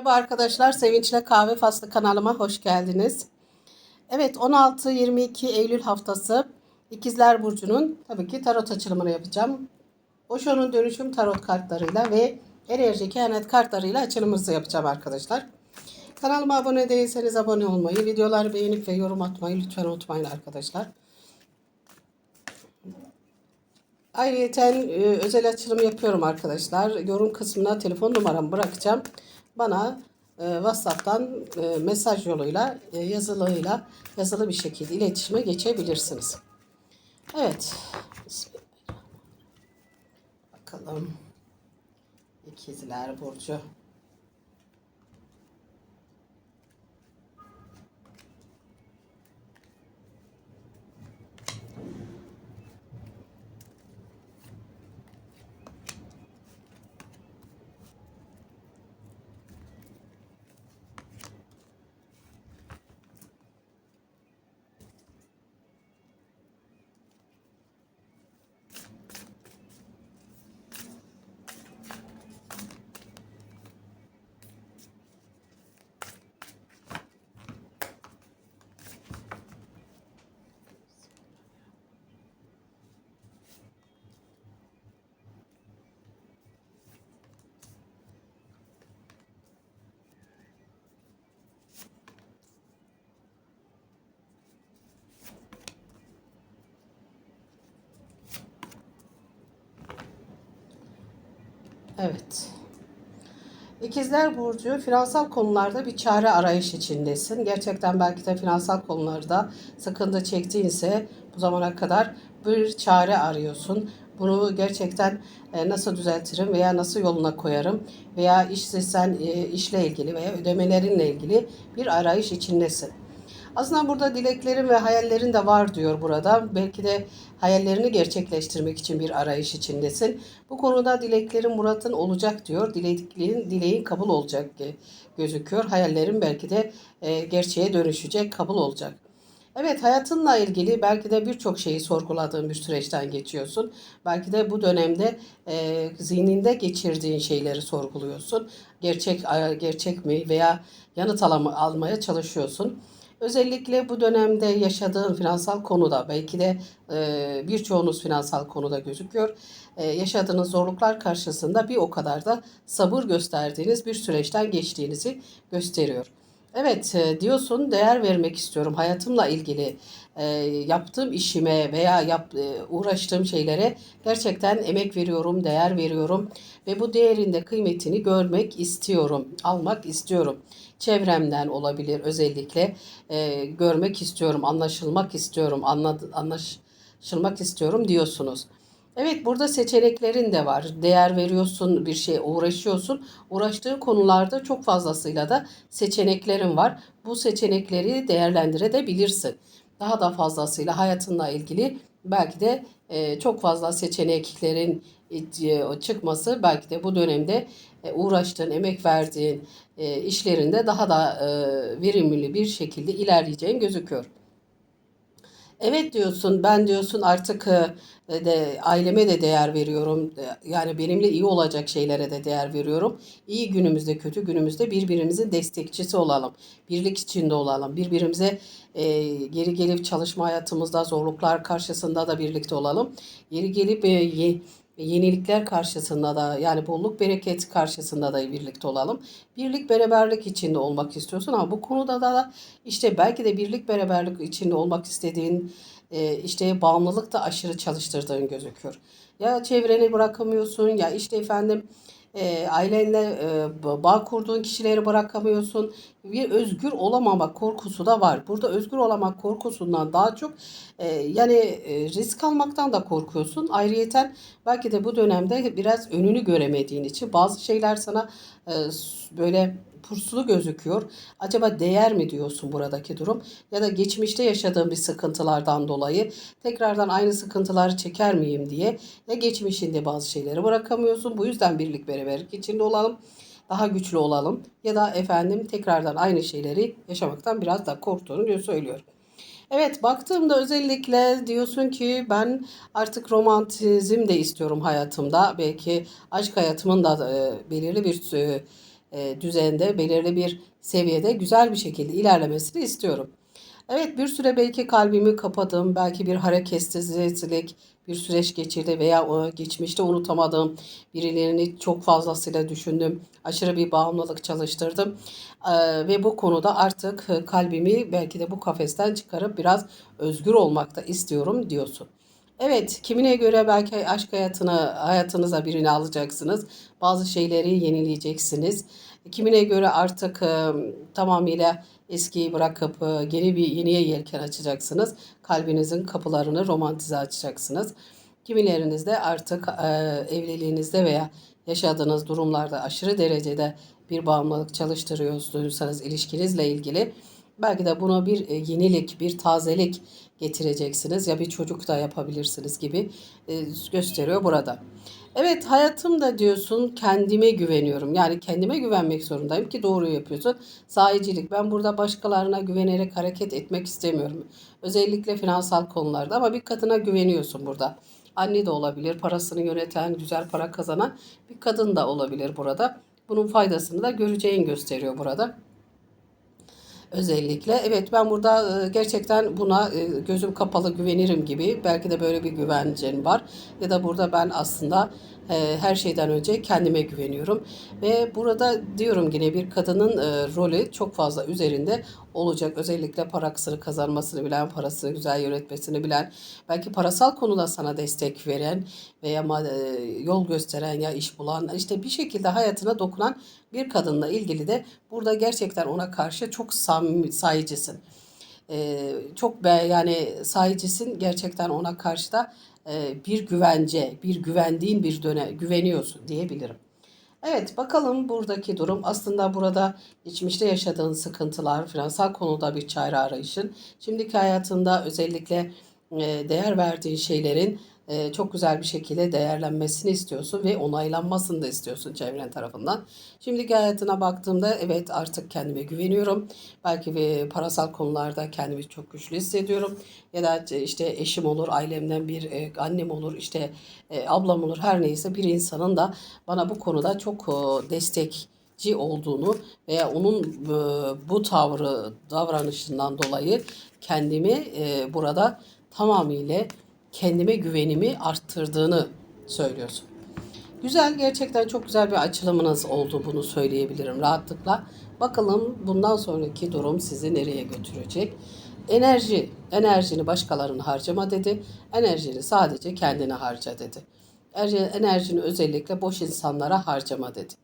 Merhaba arkadaşlar, Sevinçle Kahve Faslı kanalıma hoş geldiniz. Evet, 16-22 Eylül haftası İkizler Burcu'nun tabii ki tarot açılımını yapacağım. Osho'nun dönüşüm tarot kartlarıyla ve enerji kehanet kartlarıyla açılımımızı yapacağım arkadaşlar. Kanalıma abone değilseniz abone olmayı, videoları beğenip ve yorum atmayı lütfen unutmayın arkadaşlar. Ayrıca e, özel açılım yapıyorum arkadaşlar. Yorum kısmına telefon numaramı bırakacağım. Bana e, WhatsApp'tan e, mesaj yoluyla, e, yazılıyla, yazılı bir şekilde iletişime geçebilirsiniz. Evet. Bakalım. İkizler Burcu. Evet. İkizler Burcu finansal konularda bir çare arayış içindesin. Gerçekten belki de finansal konularda sıkıntı çektiğinse bu zamana kadar bir çare arıyorsun. Bunu gerçekten e, nasıl düzeltirim veya nasıl yoluna koyarım veya işsizsen e, işle ilgili veya ödemelerinle ilgili bir arayış içindesin. Aslında burada dileklerin ve hayallerin de var diyor burada. Belki de hayallerini gerçekleştirmek için bir arayış içindesin. Bu konuda dileklerin muratın olacak diyor. Dileklerin, dileğin kabul olacak gözüküyor. Hayallerin belki de e, gerçeğe dönüşecek, kabul olacak. Evet hayatınla ilgili belki de birçok şeyi sorguladığın bir süreçten geçiyorsun. Belki de bu dönemde e, zihninde geçirdiğin şeyleri sorguluyorsun. Gerçek gerçek mi veya yanıt alama, almaya çalışıyorsun. Özellikle bu dönemde yaşadığın finansal konuda belki de e, birçoğunuz finansal konuda gözüküyor. E, yaşadığınız zorluklar karşısında bir o kadar da sabır gösterdiğiniz bir süreçten geçtiğinizi gösteriyor. Evet e, diyorsun değer vermek istiyorum hayatımla ilgili e, yaptığım işime veya yap, e, uğraştığım şeylere gerçekten emek veriyorum, değer veriyorum ve bu değerin de kıymetini görmek istiyorum, almak istiyorum. Çevremden olabilir özellikle e, görmek istiyorum, anlaşılmak istiyorum, anlad, anlaşılmak istiyorum diyorsunuz. Evet burada seçeneklerin de var. Değer veriyorsun, bir şey uğraşıyorsun. Uğraştığın konularda çok fazlasıyla da seçeneklerin var. Bu seçenekleri değerlendirebilirsin. Daha da fazlasıyla hayatınla ilgili belki de e, çok fazla seçeneklerin e, çıkması belki de bu dönemde e, uğraştığın, emek verdiğin işlerinde daha da verimli bir şekilde ilerleyeceğin gözüküyor. Evet diyorsun ben diyorsun artık e, de aileme de değer veriyorum. Yani benimle iyi olacak şeylere de değer veriyorum. İyi günümüzde kötü günümüzde birbirimizin destekçisi olalım. Birlik içinde olalım. Birbirimize e, geri gelip çalışma hayatımızda zorluklar karşısında da birlikte olalım. Geri gelip e, ye, yenilikler karşısında da yani bolluk bereket karşısında da birlikte olalım. Birlik beraberlik içinde olmak istiyorsun ama bu konuda da işte belki de birlik beraberlik içinde olmak istediğin e, işte bağımlılık da aşırı çalıştırdığın gözüküyor. Ya çevreni bırakamıyorsun ya işte efendim e, ailenle e, bağ kurduğun kişileri bırakamıyorsun. Bir özgür olamama korkusu da var. Burada özgür olamak korkusundan daha çok e, yani e, risk almaktan da korkuyorsun. Ayrıyeten belki de bu dönemde biraz önünü göremediğin için bazı şeyler sana e, böyle pursulu gözüküyor. Acaba değer mi diyorsun buradaki durum? Ya da geçmişte yaşadığım bir sıkıntılardan dolayı tekrardan aynı sıkıntıları çeker miyim diye ya geçmişinde bazı şeyleri bırakamıyorsun. Bu yüzden birlik beraberlik içinde olalım. Daha güçlü olalım ya da efendim tekrardan aynı şeyleri yaşamaktan biraz da korktuğunu diyor söylüyor. Evet baktığımda özellikle diyorsun ki ben artık romantizm de istiyorum hayatımda. Belki aşk hayatımın da e, belirli bir e, e, düzende, belirli bir seviyede güzel bir şekilde ilerlemesini istiyorum. Evet bir süre belki kalbimi kapadım, belki bir hareketsizlik, bir süreç geçirdi veya o geçmişte unutamadığım birilerini çok fazlasıyla düşündüm. Aşırı bir bağımlılık çalıştırdım. Ee, ve bu konuda artık e, kalbimi belki de bu kafesten çıkarıp biraz özgür olmakta istiyorum diyorsun. Evet, kimine göre belki aşk hayatını, hayatınıza birini alacaksınız. Bazı şeyleri yenileyeceksiniz. Kimine göre artık e, tamamıyla eskiyi bırakıp e, yeni bir yeniye yelken açacaksınız. Kalbinizin kapılarını romantize açacaksınız. Kimilerinizde artık e, evliliğinizde veya yaşadığınız durumlarda aşırı derecede bir bağımlılık çalıştırıyorsanız ilişkinizle ilgili belki de buna bir e, yenilik, bir tazelik getireceksiniz ya bir çocuk da yapabilirsiniz gibi gösteriyor burada. Evet hayatımda diyorsun kendime güveniyorum. Yani kendime güvenmek zorundayım ki doğru yapıyorsun. Sahicilik. Ben burada başkalarına güvenerek hareket etmek istemiyorum. Özellikle finansal konularda ama bir kadına güveniyorsun burada. Anne de olabilir, parasını yöneten, güzel para kazanan bir kadın da olabilir burada. Bunun faydasını da göreceğin gösteriyor burada özellikle. Evet ben burada e, gerçekten buna e, gözüm kapalı güvenirim gibi belki de böyle bir güvencen var. Ya da burada ben aslında e, her şeyden önce kendime güveniyorum. Ve burada diyorum yine bir kadının rolü çok fazla üzerinde olacak. Özellikle para kısırı kazanmasını bilen, parasını güzel yönetmesini bilen, belki parasal konuda sana destek veren veya yol gösteren ya iş bulan, işte bir şekilde hayatına dokunan bir kadınla ilgili de burada gerçekten ona karşı çok samimi, sayıcısın. Ee, çok be, yani sayıcısın gerçekten ona karşı da e, bir güvence, bir güvendiğin bir döne güveniyorsun diyebilirim. Evet bakalım buradaki durum. Aslında burada geçmişte yaşadığın sıkıntılar, finansal konuda bir çare arayışın, şimdiki hayatında özellikle değer verdiğin şeylerin e, çok güzel bir şekilde değerlenmesini istiyorsun ve onaylanmasını da istiyorsun çevren tarafından. Şimdiki hayatına baktığımda evet artık kendime güveniyorum. Belki bir parasal konularda kendimi çok güçlü hissediyorum. Ya da işte eşim olur, ailemden bir e, annem olur, işte e, ablam olur her neyse bir insanın da bana bu konuda çok destek olduğunu veya onun bu tavrı davranışından dolayı kendimi burada tamamıyla kendime güvenimi arttırdığını söylüyorsun. Güzel, gerçekten çok güzel bir açılımınız oldu bunu söyleyebilirim rahatlıkla. Bakalım bundan sonraki durum sizi nereye götürecek? Enerji, enerjini başkalarına harcama dedi. Enerjini sadece kendine harca dedi. Enerjini özellikle boş insanlara harcama dedi.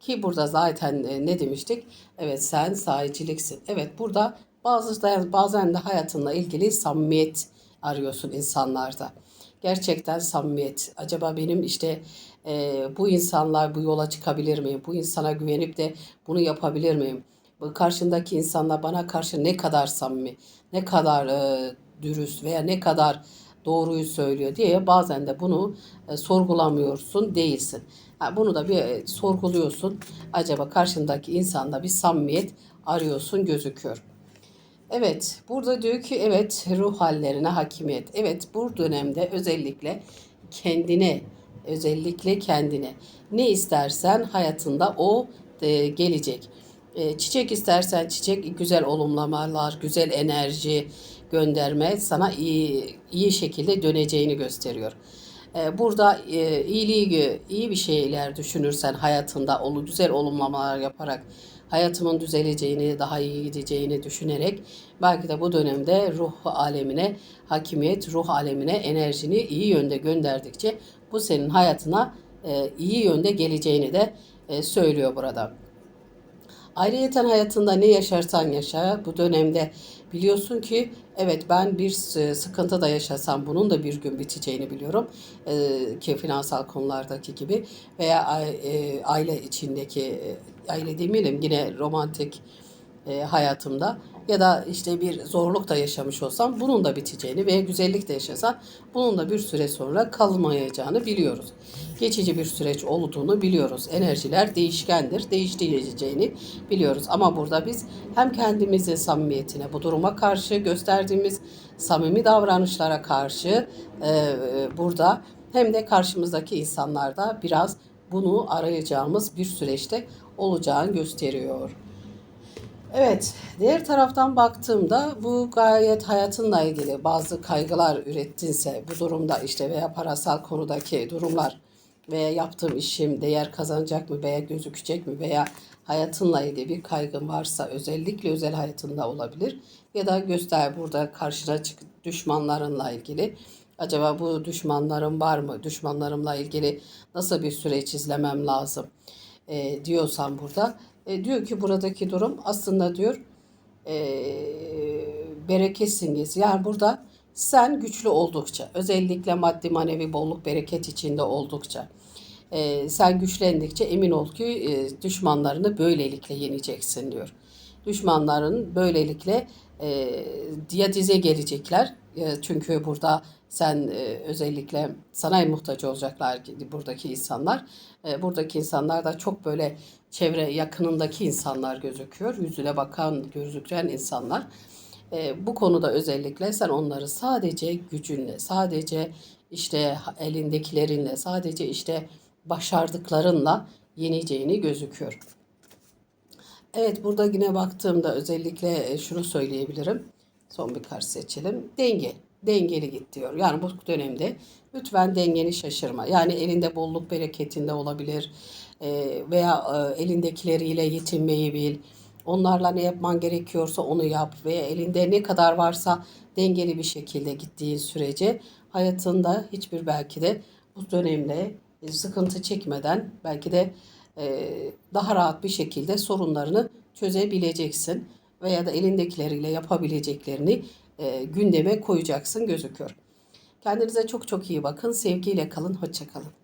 Ki burada zaten e, ne demiştik? Evet sen sahiciliksin. Evet burada bazı bazen de hayatınla ilgili samimiyet arıyorsun insanlarda. Gerçekten samimiyet. Acaba benim işte e, bu insanlar bu yola çıkabilir miyim? Bu insana güvenip de bunu yapabilir miyim? Bu karşındaki insanlar bana karşı ne kadar samimi, ne kadar e, dürüst veya ne kadar doğruyu söylüyor diye bazen de bunu e, sorgulamıyorsun değilsin. Yani bunu da bir e, sorguluyorsun. Acaba karşındaki insanda bir samimiyet arıyorsun gözüküyor. Evet, burada diyor ki evet ruh hallerine hakimiyet. Evet, bu dönemde özellikle kendine, özellikle kendine ne istersen hayatında o e, gelecek. E, çiçek istersen çiçek güzel olumlamalar, güzel enerji gönderme sana iyi iyi şekilde döneceğini gösteriyor. E, burada e, iyiliği, iyi bir şeyler düşünürsen hayatında olu güzel olumlamalar yaparak hayatımın düzeleceğini, daha iyi gideceğini düşünerek belki de bu dönemde ruh alemine, hakimiyet, ruh alemine enerjini iyi yönde gönderdikçe bu senin hayatına e, iyi yönde geleceğini de e, söylüyor burada. Ayrıyeten hayatında ne yaşarsan yaşa bu dönemde biliyorsun ki evet ben bir sıkıntı da yaşasam bunun da bir gün biteceğini biliyorum. Ee, ki finansal konulardaki gibi veya e, aile içindeki e, aile demeyelim yine romantik e, hayatımda ya da işte bir zorluk da yaşamış olsam bunun da biteceğini veya güzellik de yaşasam bunun da bir süre sonra kalmayacağını biliyoruz. Geçici bir süreç olduğunu biliyoruz. Enerjiler değişkendir, değiştireceğini biliyoruz. Ama burada biz hem kendimizin samimiyetine, bu duruma karşı gösterdiğimiz samimi davranışlara karşı e, burada hem de karşımızdaki insanlarda biraz bunu arayacağımız bir süreçte olacağını gösteriyor. Evet, diğer taraftan baktığımda bu gayet hayatınla ilgili bazı kaygılar ürettinse bu durumda işte veya parasal konudaki durumlar veya yaptığım işim değer kazanacak mı veya gözükecek mi veya hayatınla ilgili bir kaygın varsa özellikle özel hayatında olabilir ya da göster burada karşına çık düşmanlarınla ilgili. Acaba bu düşmanlarım var mı? Düşmanlarımla ilgili nasıl bir süreç izlemem lazım e, diyorsan burada e, diyor ki buradaki durum aslında diyor e, bereket. Yani burada sen güçlü oldukça, özellikle maddi manevi bolluk bereket içinde oldukça, e, sen güçlendikçe emin ol ki e, düşmanlarını böylelikle yeneceksin diyor. Düşmanların böylelikle e, ya dize gelecekler e, çünkü burada sen e, özellikle sana muhtaç olacaklar buradaki insanlar. E, buradaki insanlar da çok böyle çevre yakınındaki insanlar gözüküyor. Yüzüne bakan, gözüken insanlar. E, bu konuda özellikle sen onları sadece gücünle, sadece işte elindekilerinle, sadece işte başardıklarınla yeneceğini gözüküyor. Evet burada yine baktığımda özellikle e, şunu söyleyebilirim. Son bir kart seçelim. Denge. Dengeli git diyor. Yani bu dönemde lütfen dengeni şaşırma. Yani elinde bolluk bereketinde olabilir. E, veya e, elindekileriyle yetinmeyi bil. Onlarla ne yapman gerekiyorsa onu yap. Ve elinde ne kadar varsa dengeli bir şekilde gittiğin sürece hayatında hiçbir belki de bu dönemde sıkıntı çekmeden belki de e, daha rahat bir şekilde sorunlarını çözebileceksin veya da elindekileriyle yapabileceklerini e, gündeme koyacaksın gözüküyor. Kendinize çok çok iyi bakın. Sevgiyle kalın. Hoşça kalın.